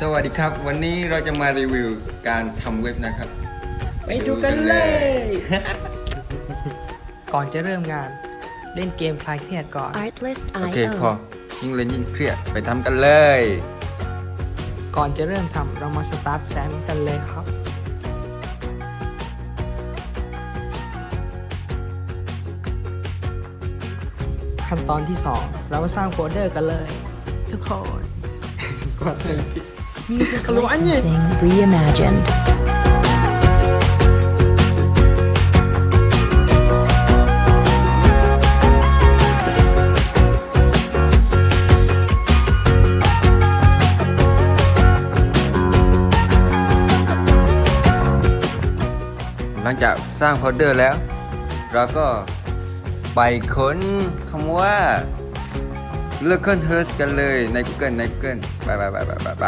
สวัสดีครับ วันนี้เราจะมารีวิวการทำเว็บนะครับ ไปดูกันเลย ก่อนจะเริ่มงาน เล่นเกมคลายเครียดก่อน Artlist โอเค IO พอยิ่งเล่นยิ่งเครียดไปทำกันเลย ก่อนจะเริ่มทำเรามาสตาร์ทแซมกันเลยครับ ขั้นตอนที่ 2 เรามาสร้างโฟลเดอร์กันเลย ทุกคน ก่อนเลย Music Hello, Anya. licensing reimagined. หลังจากสร้างโฟลเดอร์แล้วเราก็ไปค้นคำว่า local host กันเลยใน Google ใน Google ไปไปไปไปไป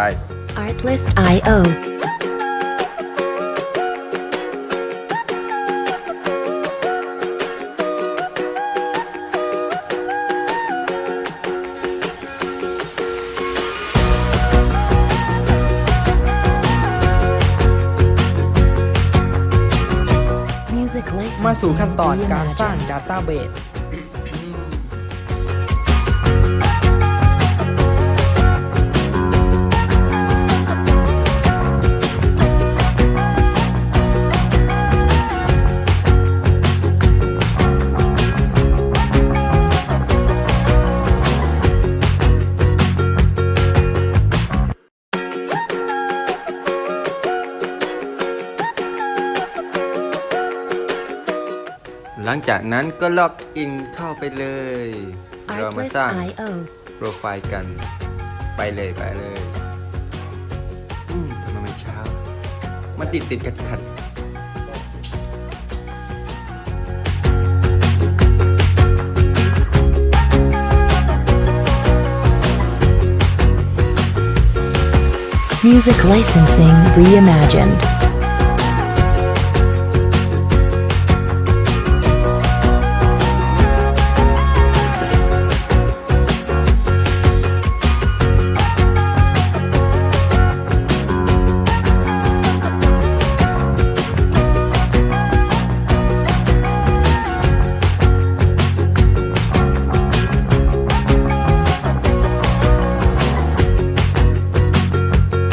ไป Artlist IO. มาสู่ขั้นตอน licensing การสร้าง reimagined. Database หลังจากนั้นก็ล็อกอินเข้าไปเลย เรามา Artlist สร้าง IO. โปรไฟล์กัน ไปเลยไปเลยอืมทำไมมันเช้า มันติดติดขัดขัด Music licensing reimagined.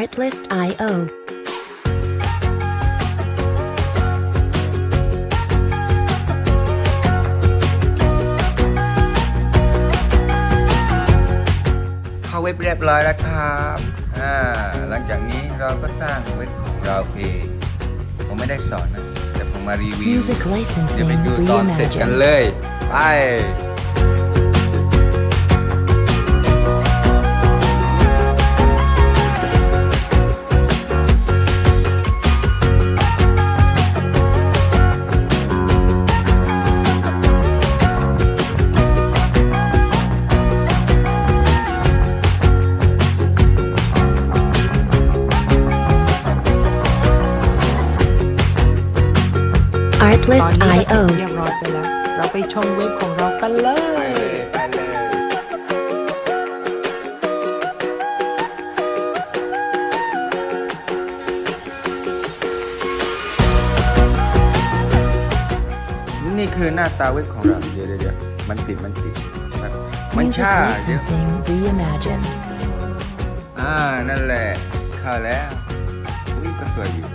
Artlist IO. เข้าเว็บเรียบร้อยแล้วครับอ่าหลังจากนี้เราก็สร้างเว็บของเราเองผมไม่ได้สอนนะ แต่ผมมารีวิว Music เดี๋ยว licensing ไปดูตอนเสร็จกัน reimagined. เลย ไป ตอน Artlist นี้ก็เสร็จ IO. เรียบร้อยไปแล้ว เราไปชมเว็บของเรากันเลไปยเลย ไปเลย นี่คือหน้าตาเว็บของเราเดี๋ยวเดี๋ยวเดี๋ยวมันติดมันติดครับมัน Music ช้าเดี๋ยว licensing reimagined. อ่านั่นแหละเข้าแล้วอุ้ยก็สวยอยู่